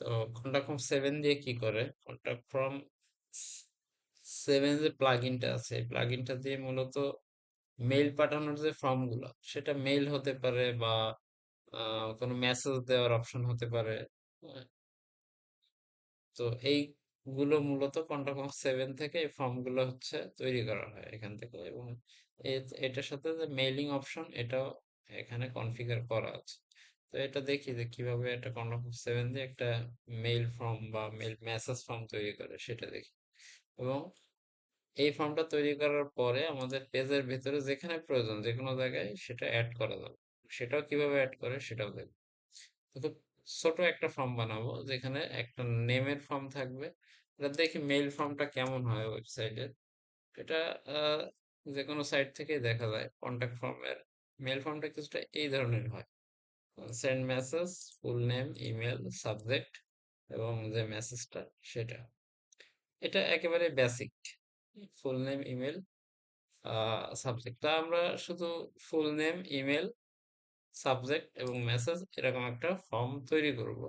তো contact form seven দিয়ে কি করে? কন্টাক্ট ফর্ম সেভেন যে প্লাগইনটা আছে, এই প্লাগইনটা দিয়ে মূলত মেইল পাঠানোর যে ফর্মগুলো সেটা মেইল হতে পারে বা কোনো মেসেজ দেওয়ার অপশন হতে পারে। তো এইগুলো মূলত কন্টাক্ট ফর্ম সেভেন থেকে এই ফর্মগুলো হচ্ছে তৈরি করা হয় এখান থেকে এবং এটার সাথে যে মেইলিং অপশন এটাও এখানে কনফিগার করা আছে। তো এটা দেখি, যে কীভাবে একটা ফর্ম সেভেন দিয়ে একটা মেইল ফর্ম বা মেইল মেসেজ ফর্ম তৈরি করে, সেটা দেখি। এবং এই ফর্মটা তৈরি করার পরে আমাদের পেজের ভিতরে যেখানে প্রয়োজন যে কোনো জায়গায় সেটা অ্যাড করা যাবে। সেটাও কীভাবে অ্যাড করে সেটাও দেখব। তো ছোট একটা ফর্ম বানাবো, যেখানে একটা নেমের ফর্ম থাকবে। এটা দেখি মেইল ফর্মটা কেমন হয় ওয়েবসাইটের এটা যে কোনো সাইট থেকেই দেখা যায় কন্ট্যাক্ট ফর্মের মেইল ফর্মটা কিছুটা এই ধরনের হয়। Send message full name email subject এবং যে মেসেজটা সেটা। এটা একেবারে basic full name email subject তা আমরা শুধু ফুল নেম ইমেল সাবজেক্ট এবং মেসেজ এরকম একটা ফর্ম তৈরি করব।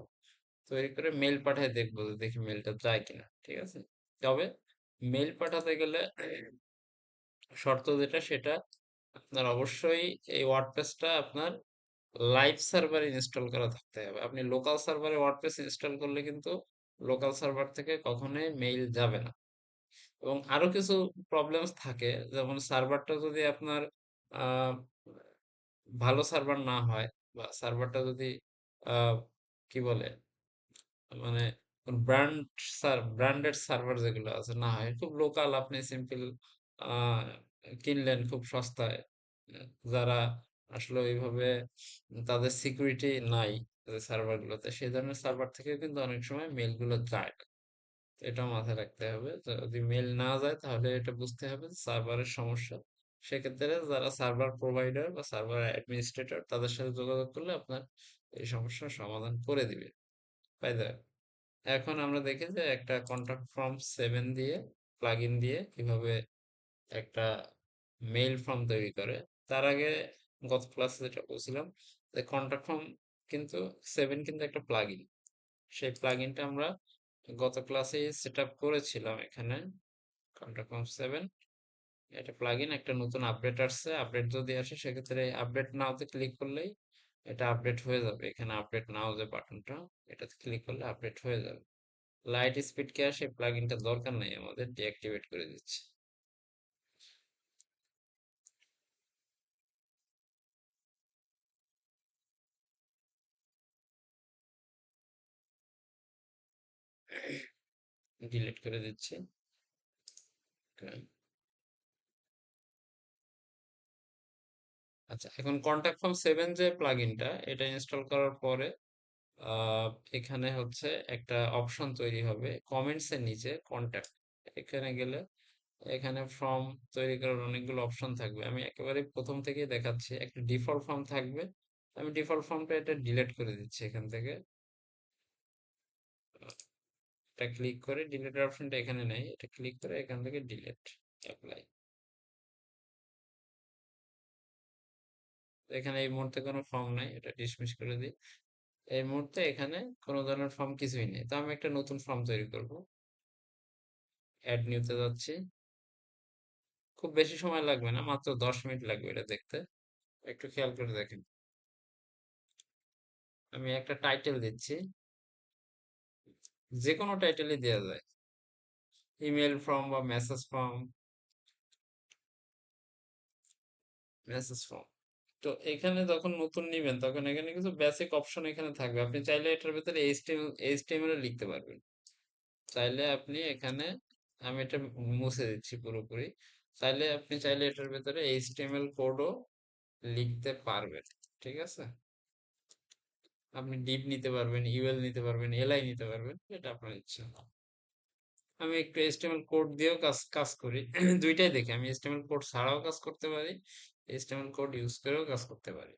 তৈরি করে মেল পাঠিয়ে দেখব যে দেখি মেলটা যায় কিনা, ঠিক আছে? তবে মেল পাঠাতে গেলে শর্ত যেটা, সেটা আপনার অবশ্যই এই ওয়ার্ডপ্রেসটা আপনার লাইভ সার্ভারে ইনস্টল করা থাকতে হবে। আপনি লোকাল সার্ভারে ওয়ার্ডপ্রেস ইনস্টল করলে কিন্তু লোকাল সার্ভার থেকে কখনোই মেইল যাবে না। এবং আরও কিছু প্রবলেমস থাকে, যেমন সার্ভারটা যদি আপনার ভালো সার্ভার না হয় বা সার্ভারটা যদি কি বলে? মানে ব্র্যান্ড ব্র্যান্ডেড সার্ভার যেগুলো আছে না হয়, খুব লোকাল আপনি সিম্পল কিনলেন খুব সস্তায়, যারা আসলে ওইভাবে তাদের সিকিউরিটি নাই সার্ভার গুলোতে। সেই ধরনের সার্ভার থেকে কিন্তু অনেক সময় মেলগুলো যায় এটা মাথায় রাখতে হবে যদি মেল না যায় তাহলে এটা বুঝতে হবে সার্ভারের সমস্যা। সেক্ষেত্রে যারা সার্ভার প্রোভাইডার বা সার্ভার অ্যাডমিনিস্ট্রেটর তাদের সাথে যোগাযোগ করলে আপনার এই সমস্যার সমাধান করে দিবে। তাই এখন আমরা দেখি যে একটা কন্ট্যাক্ট ফর্ম সেভেন দিয়ে প্লাগইন দিয়ে কীভাবে একটা মেইল ফর্ম তৈরি করে। তার আগে গত ক্লাসে যেটা বলছিলাম যে কন্ট্যাক্ট ফর্ম কিন্তু সেভেন কিন্তু একটা প্লাগইন সেই প্লাগইনটা আমরা গত ক্লাসে সেট আপ করেছিলাম এখানে। কন্ট্যাক্ট ফর্ম সেভেন এটা প্লাগইন একটা নতুন আপডেট আসছে। আপডেট যদি আসে, সেক্ষেত্রে আপডেট নাওতে ক্লিক করলেই এটা আপডেট হয়ে যাবে। এখানে আপডেট নাও যে বাটনটা এটাতে ক্লিক করলে আপডেট হয়ে যাবে। লাইট স্পিড ক্যাশ এই প্লাগইনটা দরকার নেই আমাদের ডিঅ্যাক্টিভেট করে দিচ্ছি। ডিলিট করে দিচ্ছি। আচ্ছা এখন কন্ট্যাক্ট ফর্ম সেভেন যে প্লাগইনটা এটা ইনস্টল করার পরে এখানে হচ্ছে একটা অপশন তৈরি হবে কমেন্টস এর নিচে কন্ট্যাক্ট এখানে গেলে এখানে ফর্ম তৈরি করার অনেকগুলো অপশন থাকবে। আমি একেবারে প্রথম থেকেই দেখাচ্ছি, একটা ডিফল্ট ফর্ম থাকবে। আমি ডিফল্ট ফর্মটা এটা ডিলিট করে দিচ্ছি এখান থেকে। এটা ক্লিক করে ডিলিটের অপশনটা এখানে নেই, এটা ক্লিক করে এখান থেকে ডিলেট অ্যাপ্লাই এখানে এই মুহূর্তে কোনো ফর্ম নাই, এটা ডিসমিস করে দিই। এই মুহূর্তে এখানে কোনো ধরনের ফর্ম কিছুই নেই। তো আমি একটা নতুন ফর্ম তৈরি করব। অ্যাড নিউতে যাচ্ছি। খুব বেশি সময় লাগবে না, মাত্র দশ মিনিট লাগবে এটা দেখতে। একটু খেয়াল করে দেখেন। আমি একটা টাইটেল দিচ্ছি। যে কোনো টাইটেলই দেওয়া যায়। ইমেল ফর্ম বা মেসেজ ফর্ম। Message form. তো এখানে যখন নতুন নিবেন, তখন এখানে কিছু বেসিক অপশন এখানে থাকবে। আপনি চাইলে এটার ভিতরে এইচটিএমএল লিখতে পারবেন। চাইলে আপনি এখানে, আমি এটা মুছে দিচ্ছি পুরোপুরি। চাইলে আপনি চাইলে এটার ভিতরে এইচটিএমএল কোডও লিখতে পারবেন, ঠিক আছে? আপনি ডিপ নিতে পারবেন ইউএল নিতে পারবেন এলআই নিতে পারবেন, এটা আপনার ইচ্ছা। আমি একটু এইচটিএমএল কোড দিয়েও কাজ কাজ করি। দুইটাই দেখি। আমি এইচটিএমএল কোড ছাড়াও কাজ করতে পারি এইচটিএমএল কোড ইউজ করেও কাজ করতে পারি।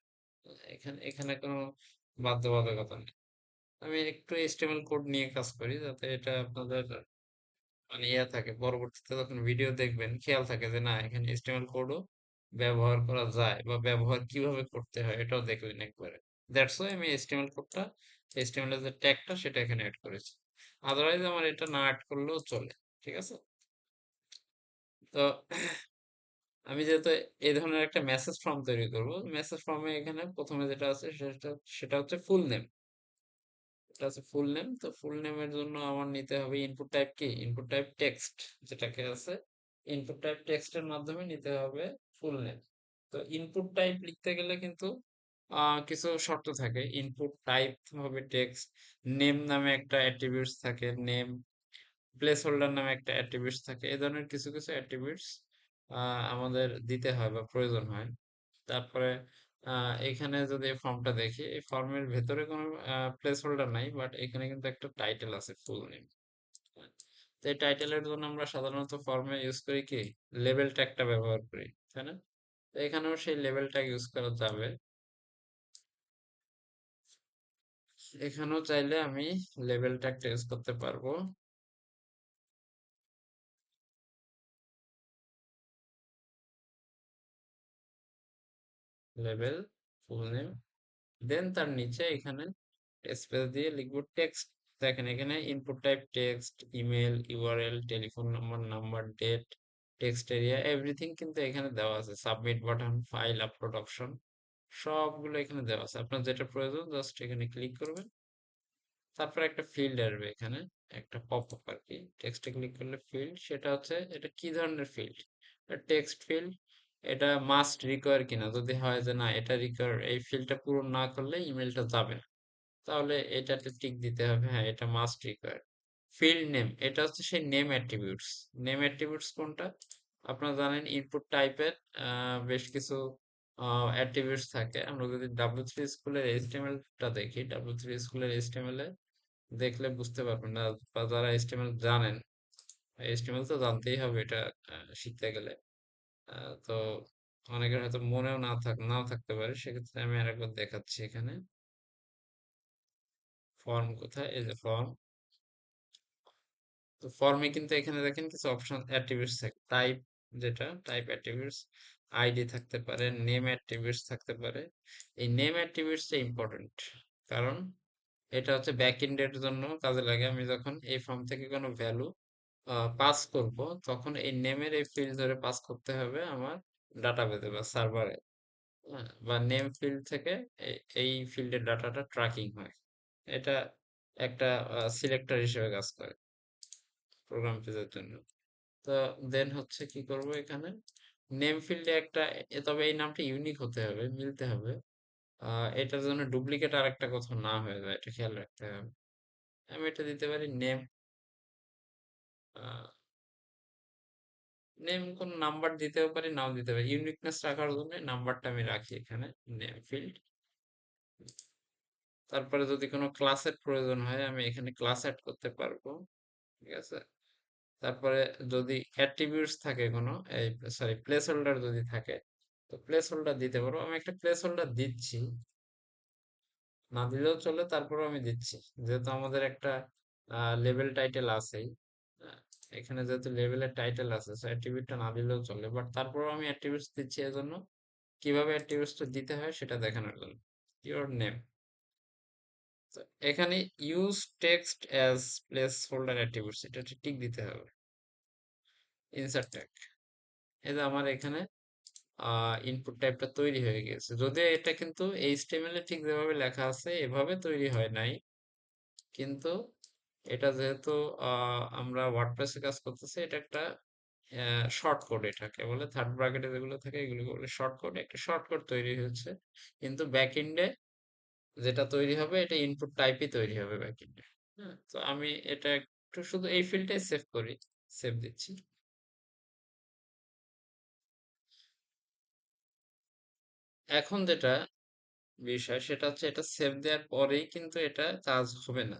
এখানে এখানে কোনো বাধ্যবাধকতা নেই। আমি একটু এইচটিএমএল কোড নিয়ে কাজ করি, যাতে এটা আপনাদের মানে ইয়া থাকে। পরবর্তীতে যখন ভিডিও দেখবেন, খেয়াল থাকে যে না, এখানে এইচটিএমএল কোডও ব্যবহার করা যায় বা ব্যবহার কীভাবে করতে হয়, এটাও দেখবেন একবারে। দ্যাটস ওয়াই আমি এইচটিএমএল কোডটা এইচটিএমএল এর যে ট্যাগটা সেটা এখানে অ্যাড করেছি। আদারওয়াইজ আমার এটা না অ্যাড করলেও চলে, ঠিক আছে? তো আমি যেহেতু এই ধরনের একটা মেসেজ ফর্ম তৈরি করব মেসেজ ফর্মে এখানে প্রথমে যেটা আছে সেটা সেটা হচ্ছে ফুল নেম এটা হচ্ছে ফুল নেম তো ফুল নেমের জন্য আমার নিতে হবে ইনপুট টাইপ কি? ইনপুট টাইপ টেক্সট যেটাকে আছে। ইনপুট টাইপ টেক্সটের মাধ্যমে নিতে হবে ফুল নেম তো ইনপুট টাইপ লিখতে গেলে কিন্তু কিছু শর্ত থাকে। ইনপুট টাইপ হবে টেক্সট নেম নামে একটা অ্যাট্রিবিউটস থাকে নেম প্লেস হোল্ডার নামে একটা অ্যাট্রিবিউটস থাকে, এই ধরনের কিছু কিছু অ্যাট্রিবিউটস আমাদের দিতে হয় বা প্রয়োজন হয়। তারপরে এখানে যদি ফর্মটা দেখি, এই ফর্মের ভেতরে কোনো প্লেস হোল্ডার নাই বাট এখানে কিন্তু একটা টাইটেল আছে ফুল নেম তো এই টাইটেলের জন্য আমরা সাধারণত ফর্মে ইউজ করি কি? লেবেল ট্যাগটা ব্যবহার করি, তাই না? তো এখানেও সেই লেবেল ট্যাগ ইউজ করা যাবে। এখানেও চাইলে আমি লেভেলটা ট্যাগটা করতে পারব। Label full name. দেন তার নিচে এখানে স্পেস দিয়ে লিখব টেক্সট। দেখেন এখানে input type text, email, URL, telephone number number, date, text area, everything কিন্তু এখানে দেওয়া আছে। Submit button, file, upload option. সবগুলো এখানে দেওয়া আছে। আপনার যেটা প্রয়োজন জাস্ট এখানে ক্লিক করবেন। তারপর একটা ফিল্ড আসবে এখানে, একটা পপ আপ আর কি। টেক্সটে ক্লিক করলে ফিল্ড সেটা হচ্ছে, এটা কি ধরনের ফিল্ড টেক্সট ফিল্ড এটা মাস্ট রিকোয়ার কিনা? যদি হয় যে না, এটা রিকোয়ার এই ফিল্ডটা পূরণ না করলে ইমেলটা যাবে না। তাহলে এটাতে টিক দিতে হবে হ্যাঁ এটা মাস্ট রিকোয়ার ফিল্ড নেম এটা হচ্ছে সেই নেম অ্যাট্রিবিউটস নেম অ্যাট্রিবিউটস কোনটা? আপনারা জানেন ইনপুট টাইপের বেশ কিছু অ্যাট্রিবিউটস থাকে। আমরা যদি থ্রি স্কুলের এইচটিএমএলটা দেখি থ্রি স্কুলের দেখলে বুঝতে পারবেন না, বা যারা এইচটিএমএল জানেন এইচটিএমএল তো জানতেই হবে এটা শিখতে গেলে। তো অনেকের হয়তো মনেও না থাক থাকতে পারে, সেক্ষেত্রে আমি আরেকবার দেখাচ্ছি এখানে। ফর্ম কোথায়? এই যে ফর্ম তো ফর্মে কিন্তু এখানে দেখেন কিছু অপশন অ্যাট্রিবিউটস থাকে। টাইপ যেটা টাইপ অ্যাট্রিবিউটস আইডি থাকতে পারে নেম অ্যাট্রিবিউটস থাকতে পারে। এই নেম অ্যাট্রিবিউটসটা ইম্পর্টেন্ট কারণ এটা হচ্ছে ব্যাক এন্ডের জন্য কাজে লাগে। আমি যখন এই ফর্ম থেকে কোনো ভ্যালু পাস করব, তখন এই নেমের এই ফিল্ড ধরে পাস করতে হবে আমার ডাটাবেসে বা সার্ভারে বা নেম ফিল্ড থেকে এই ফিল্ডের ডাটাটা ট্র্যাকিং হয়। এটা একটা সিলেক্টর হিসেবে কাজ করে প্রোগ্রাম পেজের জন্য। তো দেন হচ্ছে কি করব এখানে? নেম ফিল্ডে একটা তবে এই নামটা ইউনিক হতে হবে, মিলতে হবে। এটার জন্য ডুপ্লিকেট আর একটা কোথাও না হয়ে যায়, এটা খেয়াল রাখতে হবে। আমি এটা দিতে পারি নেম নেম কোন নাম্বার দিতেও পারি, নাও দিতে পারি। ইউনিকনেস রাখার জন্য নাম্বারটা আমি রাখি এখানে নেম ফিল্ড তারপরে যদি কোনো ক্লাসের প্রয়োজন হয়, আমি এখানে ক্লাস অ্যাড করতে পারব, ঠিক আছে? তারপরে যদি অ্যাট্রিবিউটস থাকে কোনো, এই সরি প্লেস হোল্ডার যদি থাকে, তো প্লেস হোল্ডার দিতে পারব। আমি একটা প্লেস হোল্ডার দিচ্ছি, না দিলেও চলে, তারপরেও আমি দিচ্ছি। যেহেতু আমাদের একটা লেভেল টাইটেল আছেই এখানে যেহেতু লেভেলের টাইটেল আছে সো অ্যাট্রিবিউটটা না দিলেও চলে বাট তারপরেও আমি অ্যাট্রিবিউটস দিচ্ছি এজন্য। কীভাবে অ্যাট্রিবিউটসটা দিতে হয় সেটা দেখানোর জন্য। ইওর নেম এখানে use text as placeholder attributes এটা টিক দিতে হবে। ইনসার্ট ট্যাগ এই যে আমার এখানে ইনপুট টাইপটা তৈরি হয়ে গেছে। যদিও এটা কিন্তু এইচটিএমএল এ ঠিক যেভাবে লেখা আছে, এভাবে তৈরি হয় নাই। কিন্তু এটা যেহেতু আমরা ওয়ার্ডপ্রেসে কাজ করতেছি, এটা একটা শর্ট কোড এটাকে বলে থার্ড ব্র্যাকেটে যেগুলো থাকে এগুলো বলে শর্ট কোড একটা শর্ট কোড তৈরি হয়েছে। কিন্তু ব্যাক এন্ডে যেটা তৈরি হবে এটা ইনপুট টাইপই তৈরি হবে ব্যাক এন্ডে হ্যাঁ তো আমি এটা একটু শুধু এই ফিল্ডটাই সেভ করি সেভ দিচ্ছি। এখন যেটা বিষয় সেটা হচ্ছে এটা সেভ দেওয়ার পরেই কিন্তু এটা কাজ হবে না।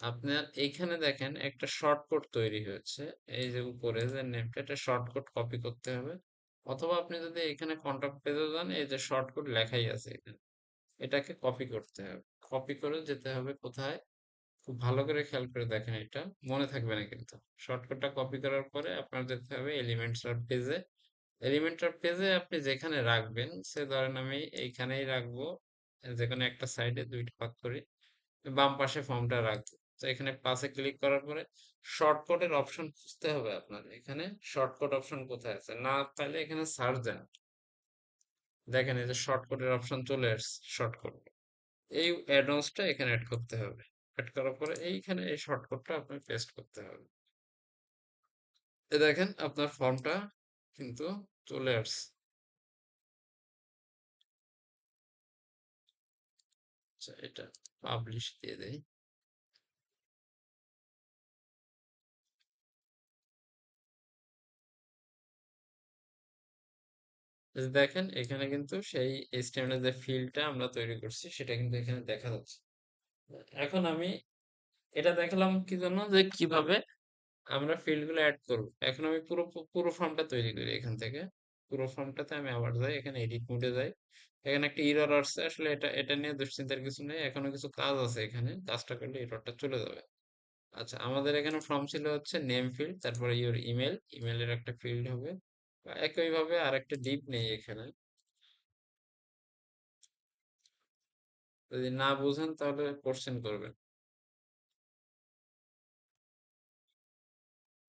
আপনার এইখানে দেখেন একটা শর্টকাট তৈরি হয়েছে এই যে উপরে যে নেমটা এটা শর্টকাট কপি করতে হবে। অথবা আপনি যদি এখানে কন্টাক্ট পেজে যান এই যে শর্টকাট লেখাই আছে এখানে। এটাকে কপি করতে হবে। কপি করে যেতে হবে কোথায়? খুব ভালো করে খেয়াল করে দেখেন এটা। মনে থাকবে না কিন্তু। শর্টকাটটা কপি করার পরে আপনার যেতে হবে এলিমেন্টস পেজে এলিমেন্টার পেজে আপনি যেখানে রাখবেন, সে ধরেন আমি এইখানেই রাখব। যেখানে একটা সাইডে দুইটা ভাগ করি বাম পাশে ফর্মটা রাখব। তো এখানে পাশে ক্লিক করার পরে শর্টকাটের অপশন খুঁজতে হবে আপনার। এখানে শর্টকাট অপশন কোথায় আছে? না পাইলে এখানে সার্চ দেন। দেখেন এই যে শর্টকাটের অপশন চলে আসছে শর্টকাট এই অ্যাডভান্সটা এখানে অ্যাড করতে হবে। অ্যাড করার পরে এইখানে এই শর্টকাটটা আপনি পেস্ট করতে হবে। এ দেখেন আপনার ফর্মটা কিন্তু চলে আসছে। আচ্ছা এটা পাবলিশ দিয়ে দেই। দেখেন, এখানে কিন্তু সেই এর যে ফিল্ডটা আমরা তৈরি করছি, সেটা কিন্তু এখানে দেখা যাচ্ছে। এখন আমি এটা দেখালাম কি জন্য? যে কীভাবে আমরা ফিল্ডগুলো অ্যাড করব। এখন আমি পুরো পুরো ফর্মটা তৈরি করি এখান থেকে। পুরো ফর্মটাতে আমি আবার যাই, এখানে এডিট মোডে যাই। এখানে একটা এরর আসছে, আসলে এটা এটা নিয়ে দুশ্চিন্তার কিছু নেই। এখনও কিছু কাজ আছে এখানে, কাজটা করলে এররটা চলে যাবে। আচ্ছা আমাদের এখানে ফর্ম ছিল হচ্ছে নেম ফিল্ড তারপরে ইওর ইমেল ইমেলের একটা ফিল্ড হবে। একইভাবে আর একটা ডিপ নেই এখানে। যদি না বুঝেন তাহলে কোশ্চেন করবেন।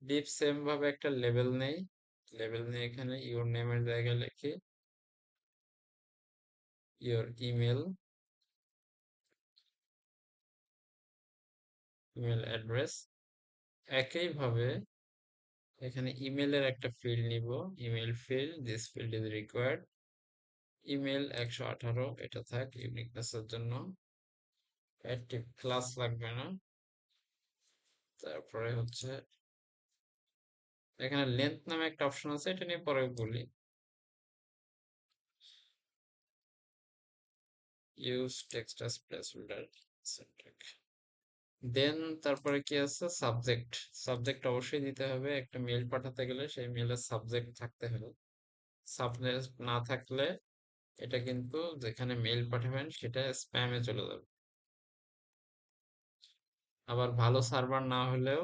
ডিপ সেম ভাবে একটা লেভেল নেই। লেভেল নিয়ে এখানে ইওর নেমের জায়গায় লিখি। ইওর ইমেল ইমেল অ্যাড্রেস একইভাবে এখানে ইমেলের একটা ফিল্ড নিব। Email field this field is required email একশো আঠারো, এটা থাক ইউনিকনেসের জন্য। অ্যাক্টিভ ক্লাস লাগবে না। তারপরে হচ্ছে, এখানে লেন্থ নামে একটা অপশন আছে, এটা নিয়ে পরে বলি। Use text as placeholder then তারপরে কি আছে? সাবজেক্ট সাবজেক্ট অবশ্যই দিতে হবে। একটা মেল পাঠাতে গেলে সেই মেলের সাবজেক্ট থাকতে হবে। সাবজেক্ট না থাকলে এটা কিন্তু যেখানে মেল পাঠাবেন সেটা স্প্যামে চলে যাবে। আবার ভালো সার্ভার না হলেও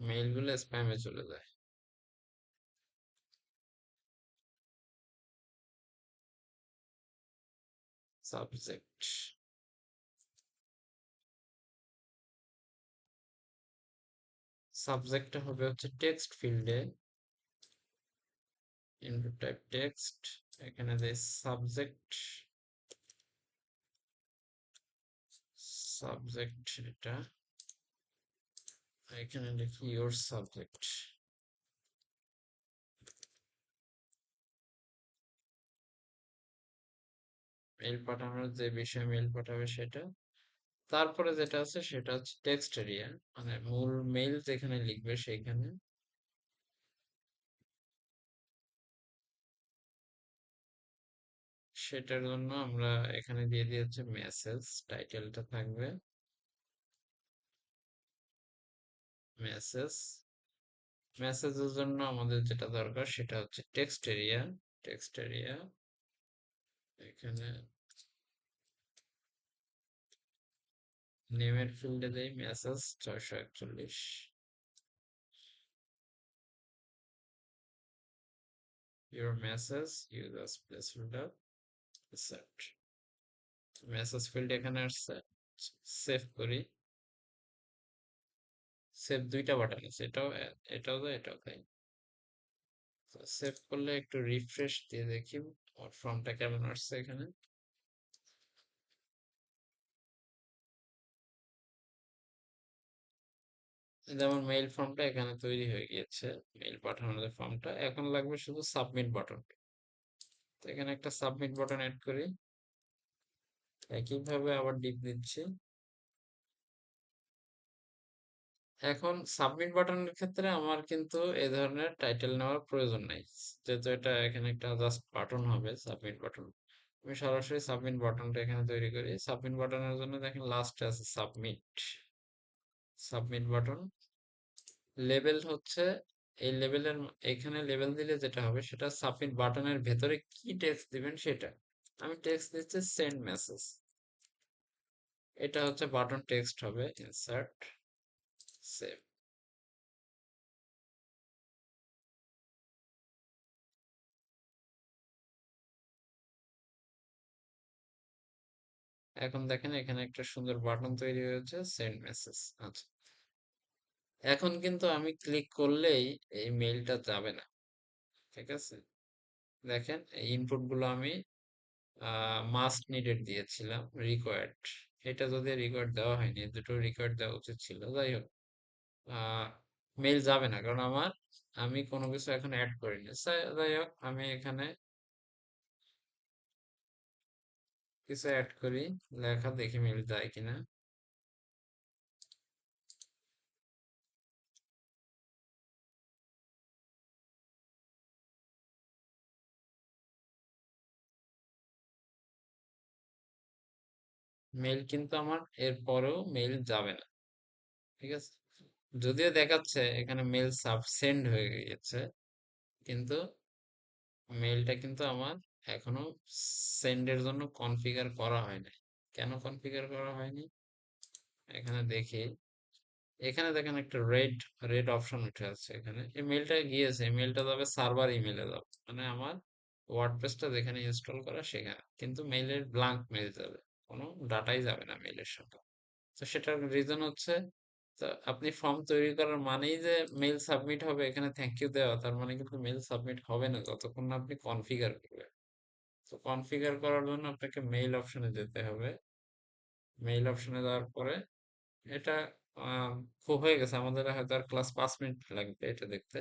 মেইলগুলো স্প্যামে চলে যায়। সাবজেক্ট সাবজেক্টটা হবে হচ্ছে টেক্সট ফিল্ডে ইনপুট টাইপ টেক্সট এখানে যে সাবজেক্ট সাবজেক্ট এটা। এখানে লিখি ইওর সাবজেক্ট মেল পাঠানোর যে বিষয়ে মেল পাঠাবে সেটা। তারপরে যেটা আছে সেটা হচ্ছে টেক্সট এরিয়া মানে মূল মেইল যেখানে লিখবে সেইখানে। সেটার জন্য আমরা এখানে দিয়ে দিয়েছে মেসেজ টাইটেলটা থাকবে। মেসেজ মেসেজের জন্য আমাদের যেটা দরকার সেটা হচ্ছে টেক্সট এরিয়া টেক্সট এরিয়া এখানে নেমের ফিল্ডে দেই মেসেজ ছয়শো একচল্লিশ your message use as placeholder set message field এখানে আসছে সেভ করি সেভ দুইটা বাটন আছে, এটাও এটাও তো, এটাও তাই সেভ করলে একটু রিফ্রেশ দিয়ে দেখি ফর্মটা কেমন আসছে এখানে। যেমন মেইল ফর্মটা এখানে তৈরি হয়ে গিয়েছে মেইল পাঠানোর ফর্মটা এখন লাগবে শুধু সাবমিট বাটন তো এখানে একটা সাবমিট বাটন অ্যাড করি। একইভাবে আবার ডিপ দিচ্ছি। এখন সাবমিট বাটনের ক্ষেত্রে আমার কিন্তু এই ধরনের টাইটেল নেওয়ার প্রয়োজন নেই। যেহেতু এটা এখানে একটা জাস্ট বাটন হবে সাবমিট বাটন আমি সরাসরি সাবমিট বাটনটা এখানে তৈরি করি। সাবমিট বাটনের জন্য দেখেন লাস্টে আছে সাবমিট সাবমিট বাটন। লেবেল হচ্ছে, এই লেবেলের এখানে লেবেল দিলে যেটা হবে সেটা সাবমিট বাটনের ভেতরে কি টেক্সট দিবেন সেটা। আমি টেক্সট দিচ্ছি সেন্ড মেসেজ এটা হচ্ছে বাটন টেক্সট হবে ইনসার্ট সেভ এখন দেখেন এখানে একটা সুন্দর বাটন তৈরি হয়েছে সেন্ড মেসেজ আচ্ছা। এখন কিন্তু আমি ক্লিক করলেই এই মেইলটা যাবে না, ঠিক আছে? দেখেন এই ইনপুটগুলো আমি মাস্ট নিডেড দিয়েছিলাম রিকোয়ার্ড এটা যদি রিকোয়ার্ড দেওয়া হয়নি দুটো রিকোয়ার্ড দেওয়া উচিত ছিল, যাই হোক। মেইল যাবে না, কারণ আমার, আমি কোনো কিছু এখন অ্যাড করিনি। যাই হোক, আমি এখানে কিছু অ্যাড করি, লেখা দেখি মেইল যায় কিনা? মেইল কিন্তু আমার এর পরেও মেইল যাবে না। ঠিক আছে? যদিও দেখাচ্ছে, এখানে মেইল সাবসেন্ড হয়ে গিয়েছে, কিন্তু মেইলটা কিন্তু আমার এখনও সেন্ডের জন্য কনফিগার করা হয় হয়নি কেন কনফিগার করা হয়নি? এখানে দেখি। এখানে দেখেন একটা রেড রেড অপশন উঠে আছে এখানে। এই মেইলটা গিয়েছে এই মেইলটা যাবে সার্ভার ইমেলে যাবে। মানে আমার ওয়ার্ডপ্রেসটা যেখানে ইনস্টল করা সেখানে। কিন্তু মেইলের ব্লাঙ্ক মেইল যাবে। কোনো ডাটাই যাবে না মেইলের সাথে তো সেটার রিজন হচ্ছে, তো আপনি ফর্ম তৈরি করার মানেই যে মেইল সাবমিট হবে এখানে থ্যাংক ইউ দেওয়া, তার মানে কিন্তু মেইল সাবমিট হবে না। যতক্ষণ না আপনি কনফিগার করবেন। তো কনফিগার করার জন্য আপনাকে মেইল অপশনে যেতে হবে। মেইল অপশনে যাওয়ার পরে এটা খুব হয়ে গেছে। আমাদের হয়তো আর ক্লাস পাঁচ মিনিট লাগবে এটা দেখতে।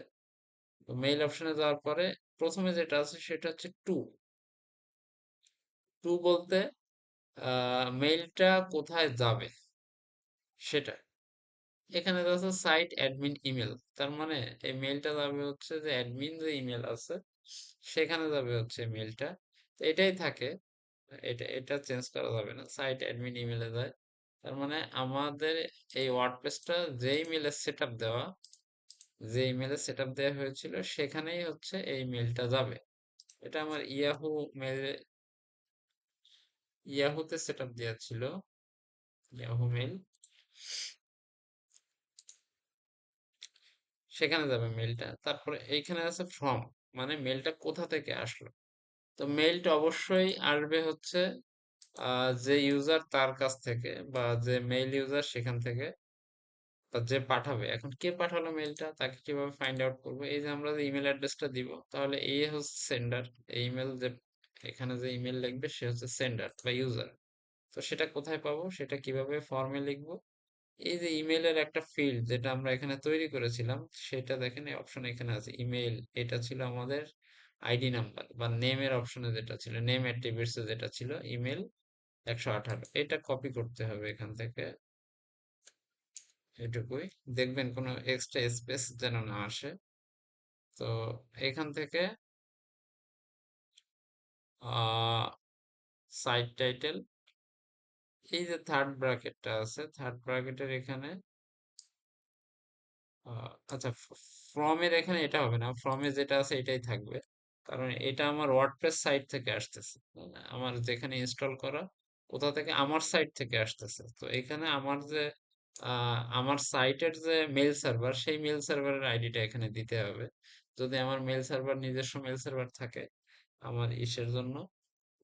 তো মেইল অপশনে যাওয়ার পরে প্রথমে যেটা আছে সেটা হচ্ছে টু টু বলতে মেইলটা কোথায় যাবে? সেটা। এখানে আছে সাইট অ্যাডমিন ইমেল তার মানে এই মেইলটা যাবে হচ্ছে যে অ্যাডমিন যে ইমেল আছে, সেখানে যাবে হচ্ছে মেইলটা এটাই থাকে। এটা এটা চেঞ্জ করা যাবে না। সাইট অ্যাডমিন ইমেলে যায়। তার মানে আমাদের এই ওয়ার্ডপ্রেসটা যে ইমেলে সেট আপ দেওয়া যে ইমেলে সেট আপ দেওয়া হয়েছিল, সেখানেই হচ্ছে এই মেইলটা যাবে। এটা আমার ইয়াহু মেইলে ইয়াহুতে সেট আপ দেওয়া ছিল। ইয়াহু মেইল সেখানে যাবে মেইলটা তারপরে এইখানে আছে ফর্ম মানে মেলটা কোথা থেকে আসলো? তো মেইলটা অবশ্যই আসবে হচ্ছে যে ইউজার তার কাছ থেকে বা যে মেইল ইউজার সেখান থেকে যে পাঠাবে। এখন কে পাঠালো মেইলটা তাকে কীভাবে ফাইন্ড আউট করব? এই যে আমরা যে ইমেল অ্যাড্রেসটা দিব, তাহলে এই হচ্ছে সেন্ডার এই ইমেল যে, এখানে যে ইমেল লিখবে সে হচ্ছে সেন্ডার বা ইউজার তো সেটা কোথায় পাবো? সেটা কীভাবে ফর্মে লিখব? এই যে ইমেলের একটা ফিল্ড যেটা আমরা এখানে তৈরি করেছিলাম, সেটা দেখেন অপশন এখানে আছে। ইমেল এটা ছিল আমাদের আইডি নাম্বার বা নেমের অপশনে যেটা ছিল নেম অ্যাট্রিবিউটস যেটা ছিল ইমেল একশো আঠারো। এটা কপি করতে হবে এখান থেকে। এটুকুই। দেখবেন কোনো এক্সট্রা স্পেস যেন না আসে। তো এখান থেকে সাইট টাইটেল এই যে থার্ড ব্র্যাকেটটা আছে থার্ড ব্র্যাকেটের এখানে আচ্ছা ফ্রমের এখানে এটা হবে না। ফ্রমে যেটা আছে, এটাই থাকবে। কারণ এটা আমার ওয়ার্ডপ্রেস সাইট থেকে আসতেছে। আমার যেখানে ইনস্টল করা, কোথা থেকে আমার সাইট থেকে আসতেছে। তো এখানে আমার যে আমার সাইটের যে মেল সার্ভার সেই মেল সার্ভারের আইডিটা এখানে দিতে হবে। যদি আমার মেল সার্ভার নিজস্ব মেল সার্ভার থাকে আমার ইসের জন্য,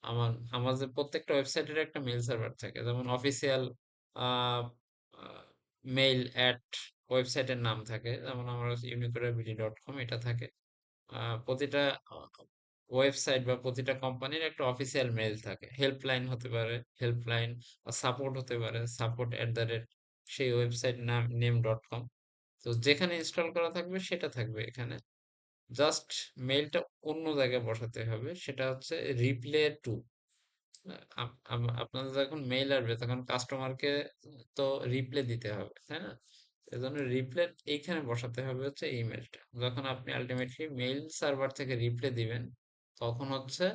আমার আমার যে প্রত্যেকটা ওয়েবসাইটের একটা মেল সার্ভার থাকে। যেমন অফিসিয়াল মেইল অ্যাট ওয়েবসাইটের নাম থাকে। যেমন আমার ইউনিকোডাবিডি ডট কম এটা থাকে। প্রতিটা ওয়েবসাইট বা প্রতিটা কোম্পানির একটা অফিসিয়াল মেইল থাকে। হেল্পলাইন হতে পারে, হেল্পলাইন বা সাপোর্ট হতে পারে, সাপোর্ট অ্যাট দ্য রেট সেই ওয়েবসাইট নাম, নেম ডট কম। তো যেখানে ইনস্টল করা থাকবে সেটা থাকবে এখানে। জাস্ট মেইলটা অন্য জায়গায় বসাতে হবে, সেটা হচ্ছে রিপ্লে টু। আপ- আপ- আপনাদের যখন মেইল আসবে তখন কাস্টমারকে তো রিপ্লে দিতে হবে, তাই না? এজন্য রিপ্লে এইখানে বসাতে হবে হচ্ছে ইমেলটা যখন আপনি আলটিমেটলি মেইল সার্ভার থেকে রিপ্লে দিবেন, তখন হচ্ছে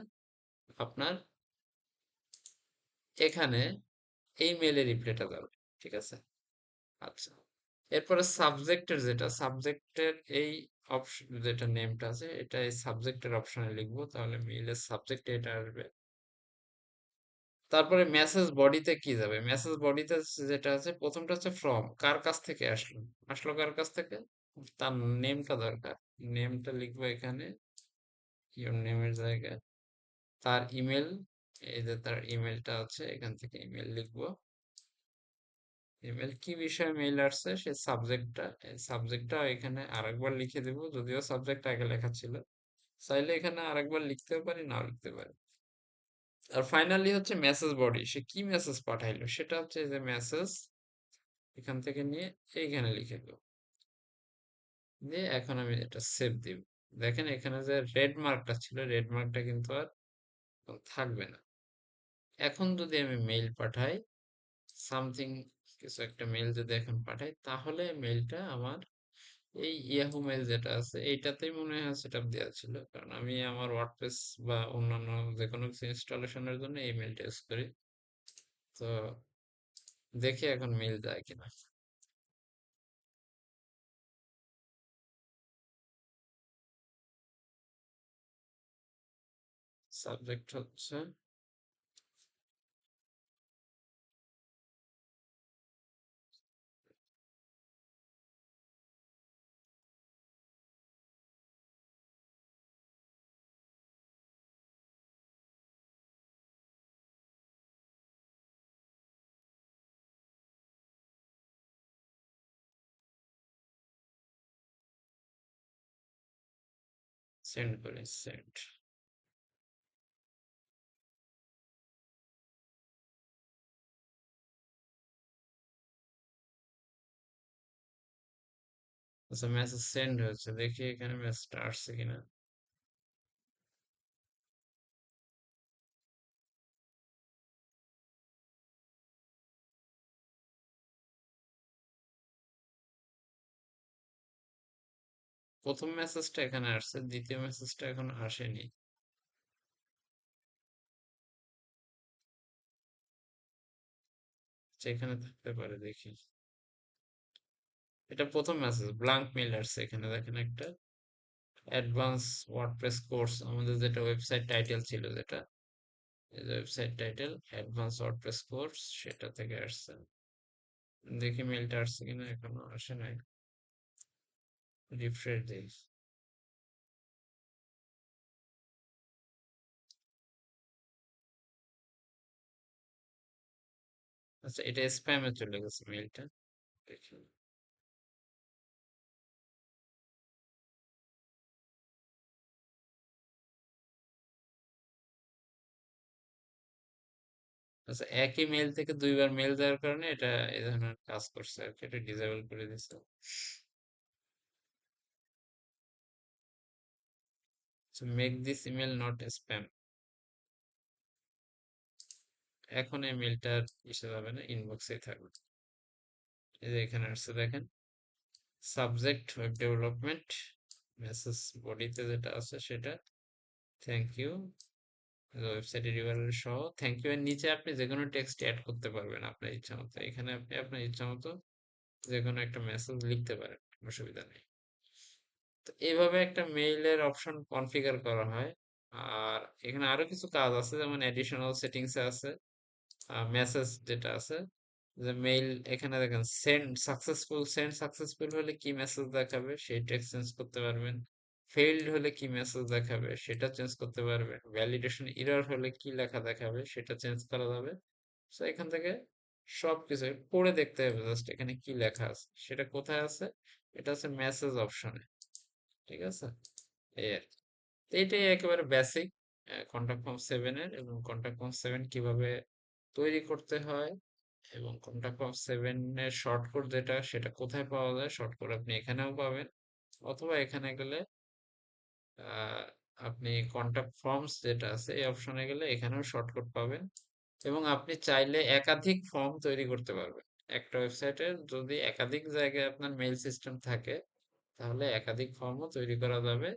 আপনার এখানে এই মেইলে রিপ্লেটা যাবে, ঠিক আছে? আচ্ছা। এরপরে সাবজেক্টের যেটা সাবজেক্টের এই অপশন যেটা নেমটা আছে, এটা এই সাবজেক্টের অপশনে লিখব, তাহলে মেইলের সাবজেক্টে এটা আসবে। তারপরে মেসেজ বডিতে কি যাবে? মেসেজ বডিতে যেটা আছে, প্রথমটা হচ্ছে ফ্রম কার কাছ থেকে আসলো? আসলো কার কাছ থেকে? তার নেমটা দরকার। নেমটা লিখব এখানে ইওর নেমের জায়গায়। তার ইমেল এই যে তার ইমেলটা আছে, এখান থেকে ইমেল লিখব। ইমেল কি বিষয়ে মেইল আসছে? সে সাবজেক্টটা সাবজেক্টটা এখানে আরেকবার লিখে দেব, যদিও সাবজেক্ট আগে লেখা ছিল। চাইলে এখানে আরেকবার লিখতেও পারি, নাও লিখতে পারি। আর ফাইনালি হচ্ছে মেসেজ বডি সে কি মেসেজ পাঠাইলো? সেটা হচ্ছে যে মেসেজ এখান থেকে নিয়ে এইখানে লিখে দেবো দিয়ে এখন আমি এটা সেভ দিব। দেখেন এখানে যে রেড মার্কটা ছিল রেড মার্কটা কিন্তু আর থাকবে না। এখন যদি আমি মেইল পাঠাই সামথিং কিছু একটা মেইল যদি এখন পাঠাই, তাহলে মেইলটা আমার এই ইয়াহু মেইল যেটা আছে, এইটাতেই মনে হয় সেটআপ দেওয়া ছিল। কারণ আমি আমার ওয়ার্ডপ্রেস বা অন্যান্য যে কোনো কিছু ইনস্টলেশনের জন্য এই মেইলটা ইউজ করি। তো দেখি এখন মেইল যায় কিনা। সাবজেক্ট হচ্ছে সেন্ড করি সেন্ড আচ্ছা মেসেজ সেন্ড হয়েছে দেখি এখানে মেসেজটা আসছে কিনা প্রথম মেসেজটা এখানে আসছে, দ্বিতীয় মেসেজটা এখন আসেনি। সেখানে থাকতে পারে, দেখি। এটা প্রথম মেসেজ ব্লাঙ্ক মেল আসছে এখানে, দেখেন একটা। অ্যাডভান্স ওয়ার্ডপ্রেস কোর্স আমাদের যেটা ওয়েবসাইট টাইটেল ছিল যেটা website title advance WordPress course সেটা থেকে আসছে। দেখি মেইলটা আসছে কিনা, এখনও আসে নাই। রিফ্রেশ দিই আচ্ছা এটা স্প্যামে চলে গেছে মেইলটা দেখি আচ্ছা একই মেল থেকে দুইবার মেল দেওয়ার কারণে এটা এই ধরনের কাজ করছে আর কি, এটা ডিসেবল করে দিছে। So, make this email not a spam. এখন এই মেইলটা ইসে যাবে না ইনবক্সেই থাকবে। এই যে এখানে আসছে দেখেন। সাবজেক্ট ওয়েব ডেভেলপমেন্ট মেসেজ বডিতে যেটা আছে সেটা। থ্যাংক ইউ ওয়েবসাইটের ইউআরএল সহ। থ্যাংক ইউ এর নিচে আপনি যে কোনো টেক্সট অ্যাড করতে পারবেন আপনার ইচ্ছা মতো। এখানে আপনি আপনার ইচ্ছা মতো যে কোনো একটা মেসেজ লিখতে পারেন, অসুবিধা নেই। তো একটা মেইলের অপশন কনফিগার করা হয়। আর এখানে আরও কিছু কাজ আছে, যেমন অ্যাডিশনাল সেটিংসে আছে মেসেজ যেটা আছে, যে মেইল এখানে দেখেন সেন্ড সাকসেসফুল সেন্ড সাকসেসফুল হলে কি মেসেজ দেখাবে টেক্সট চেঞ্জ করতে পারবেন। ফেইল্ড হলে কি মেসেজ দেখাবে সেটা চেঞ্জ করতে পারবেন। ভ্যালিডেশন এরর হলে কি লেখা দেখাবে সেটা চেঞ্জ করা যাবে। সো এখান থেকে সবকিছু, পড়ে দেখতে হবে জাস্ট এখানে কি লেখা আছে, সেটা কোথায় আছে? এটা আছে মেসেজ অপশনে ঠিক আছে? এই আর। তো এটাই একেবারে বেসিক কন্টাক্ট ফর্ম সেভেনের এবং কন্টাক্ট ফর্ম সেভেন কীভাবে তৈরি করতে হয় এবং কন্টাক্ট ফর্ম সেভেন এর শর্টকাট যেটা সেটা কোথায় পাওয়া যায় শর্টকাট আপনি এখানেও পাবেন। অথবা এখানে গেলে আপনি কন্টাক্ট ফর্মস যেটা আছে এই অপশনে গেলে এখানেও শর্টকাট পাবেন এবং আপনি চাইলে একাধিক ফর্ম তৈরি করতে পারবেন। একটা ওয়েবসাইটে যদি একাধিক জায়গায় আপনার মেইল সিস্টেম থাকে তাহলে একাধিক ফর্মও তৈরি করা যাবে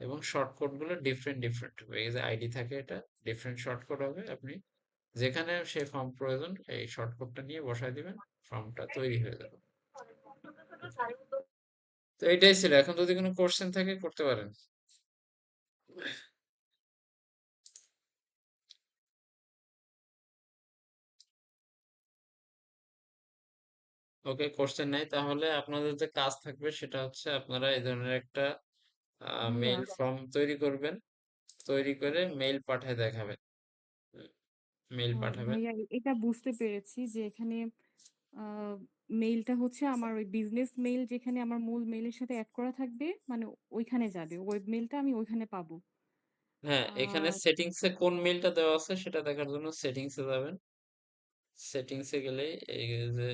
এবং শর্টকাটগুলো ডিফারেন্ট ডিফারেন্ট হবে এই যে আইডি থাকে এটা ডিফারেন্ট শর্টকট হবে। আপনি যেখানে সেই ফর্ম প্রয়োজন, এই শর্টকটটা নিয়ে বসায় দিবেন ফর্মটা তৈরি হয়ে যাবে। তো এটাই ছিল। এখন যদি কোনো কোশ্চেন থাকে, করতে পারেন। ওকে কোশ্চেন নাই। তাহলে আপনাদের যে কাজ থাকবে সেটা হচ্ছে আপনারা এই ধরনের একটা মেইল ফর্ম তৈরি করবেন। তৈরি করে মেইল পাঠায় দেখাবেন। মেইল পাঠাবেন। এটা বুঝতে পেরেছি যে এখানে মেইলটা হচ্ছে আমার ওই বিজনেস মেইল যেখানে আমার মূল মেইলের সাথে অ্যাড করা থাকবে মানে ওইখানে যাবে। ওয়েব মেইলটা আমি ওইখানে পাবো। হ্যাঁ এখানে সেটিংসে কোন মেইলটা দেওয়া আছে সেটা দেখার জন্য সেটিংসে যাবেন। সেটিংসে গেলে এই যে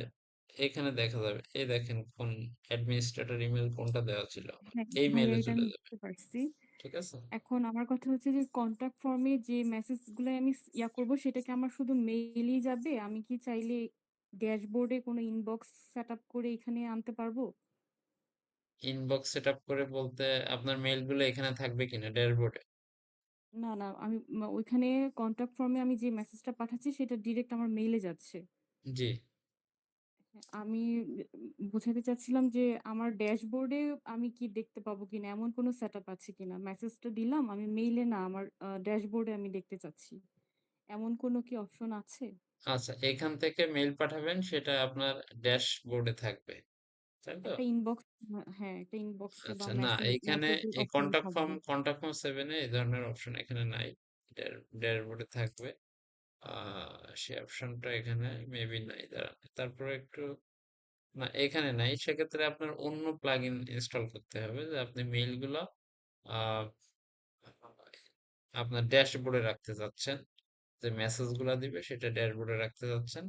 এখানে দেখা যাবে এই দেখেন কোন অ্যাডমিনিস্ট্রেটর ইমেল কোনটা দেওয়া ছিল আমার এই মেইলে চলে যাবে। পারছি। ঠিক আছে? এখন আমার কথা হচ্ছে যে কন্টাক্ট ফর্মে যে মেসেজগুলো আমি ইয়া করব সেটা কি আমার শুধু মেইলই যাবে। আমি কি চাইলে ড্যাশবোর্ডে কোনো ইনবক্স সেট আপ করে এখানে আনতে পারব? ইনবক্স সেটআপ করে বলতে আপনার মেইলগুলো এখানে থাকবে কিনা ড্যাশবোর্ডে না না আমি ওইখানে কন্টাক্ট ফর্মে আমি যে মেসেজটা পাঠাচ্ছি সেটা ডিরেক্ট আমার মেইলে যাচ্ছে। জি। আমি বোঝাতে চাচ্ছিলাম যে আমার ড্যাশবোর্ডে আমি কি দেখতে পাবো কিনা? এমন কোনো সেটআপ আছে কিনা? মেসেজটা দিলাম আমি মেইলে না আমার ড্যাশবোর্ডে আমি দেখতে চাচ্ছি। এমন কোনো কি অপশন আছে? আচ্ছা এখান থেকে মেইল পাঠাবেন সেটা আপনার ড্যাশবোর্ডে থাকবে। তাই তো? একটা ইনবক্স হ্যাঁ একটা ইনবক্সে আচ্ছা না মেসেজের এই কন্টাক্ট ফর্ম কন্টাক্ট ফর্ম সেভেনে এই ধরনের অপশন এখানে নাই। ড্যাশবোর্ডে থাকবে। সেই অপশনটা এখানে মেবি নাই তারপরে একটু, না, এখানে নাই। সেক্ষেত্রে আপনার অন্য প্লাগইন ইনস্টল করতে হবে যে আপনি মেইলগুলো আপনার ড্যাশবোর্ডে রাখতে চাচ্ছেন। যে মেসেজগুলো দিবে, সেটা ড্যাশবোর্ডে রাখতে চাচ্ছেন।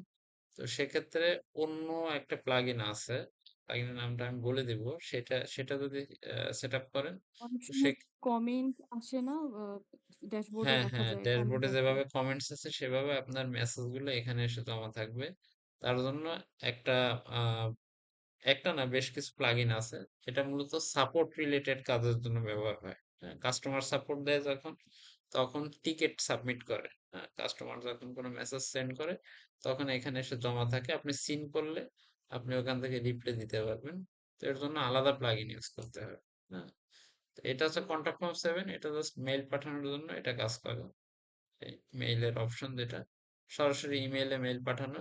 তো সেক্ষেত্রে অন্য একটা প্লাগইন আছে প্লাগইনের নামটা আমি বলে দিব সেটা সেটা যদি সেট আপ করেন অনেক সে সময় কমেন্ট আসে না ড্যাশবোর্ডে হ্যাঁ দেখা হ্যাঁ যায় কমেন্ট ড্যাশবোর্ডে আসে যেভাবে কমেন্টস আছে সেভাবে আপনার মেসেজগুলো এখানে এসে জমা থাকবে। তার জন্য একটা আহ, একটা না বেশ কিছু প্লাগইন আছে এটা মূলত সাপোর্ট রিলেটেড কাজের জন্য ব্যবহার হয়। কাস্টমার সাপোর্ট দেয় যখন তখন টিকেট সাবমিট করে। কাস্টমার যখন কোনো মেসেজ সেন্ড করে তখন এখানে এসে জমা থাকে। আপনি সিন করলে আপনি ওখান থেকে রিপ্লে দিতে পারবেন। তো এর জন্য আলাদা প্লাগইন ইউজ করতে হবে। হ্যাঁ। তো এটা হচ্ছে কন্টাক্ট ফর্ম সেভেন এটা জাস্ট মেইল পাঠানোর জন্য এটা কাজ করে। মেইলের অপশন যেটা, সরাসরি ইমেইলে মেইল পাঠানো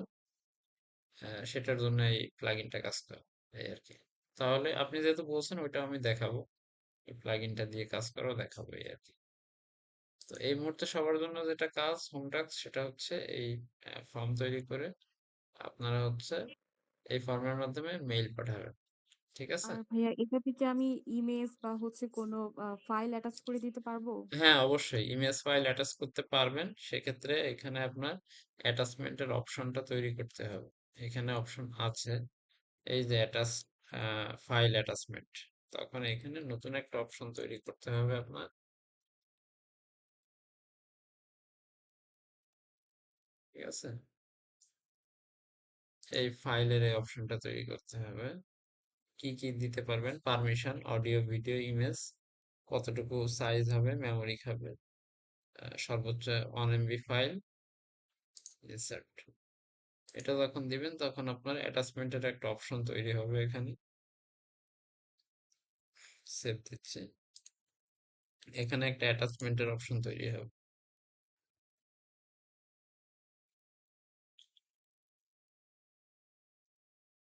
সেটার জন্য এই প্লাগইনটা কাজ করে, এই আর কি। তাহলে আপনি যেহেতু বলছেন ওইটা আমি দেখাবো, এই প্লাগইনটা দিয়ে কাজ করাও দেখাবো, এই আর কি। তো এই মুহূর্তে সবার জন্য যেটা কাজ হোম সেটা হচ্ছে এই ফর্ম তৈরি করে আপনারা হচ্ছে এই ফর্মের মাধ্যমে মেইল পাঠাবেন। ঠিক আছে? আর ভাইয়া এটাতে কি আমি ইমেজ বা হচ্ছে কোনো ফাইল অ্যাটাচ করে দিতে পারব? হ্যাঁ অবশ্যই। ইমেজ ফাইল অ্যাটাচ করতে পারবেন। সেক্ষেত্রে এখানে আপনার অ্যাটাচমেন্টের অপশনটা তৈরি করতে হবে। এখানে অপশন আছে এই যে অ্যাটাচ ফাইল অ্যাটাচমেন্ট তখন এখানে নতুন একটা অপশন তৈরি করতে হবে আপনার। ঠিক আছে? এই ফাইলের এই অপশনটা তৈরি করতে হবে। কি কি দিতে পারবেন? পারমিশন, অডিও, ভিডিও, ইমেজ, কতটুকু সাইজ হবে, মেমরি খাবে সর্বোচ্চ ওয়ান এমবি ফাইল ইনসার্ট এটা যখন দিবেন, তখন আপনার অ্যাটাচমেন্টের একটা অপশন তৈরি হবে এখানে। সেভ দিচ্ছি। এখানে একটা অ্যাটাচমেন্টের অপশন তৈরি হবে।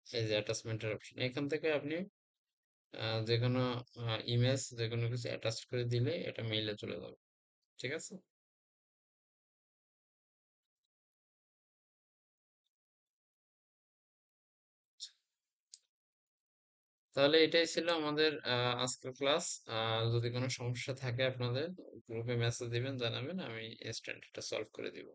এই যে অ্যাটাচমেন্টের অপশন এখান থেকে আপনি যে কোনো ইমেজ যে কোনো কিছু অ্যাটাচ করে দিলে এটা মেইলে চলে যাবে, ঠিক আছে? তাহলে এটাই ছিল আমাদের আজকের ক্লাস যদি কোনো সমস্যা থাকে আপনাদের গ্রুপে মেসেজ দিবেন, জানাবেন, আমি ইনস্ট্যান্ট এটা সলভ করে দিব।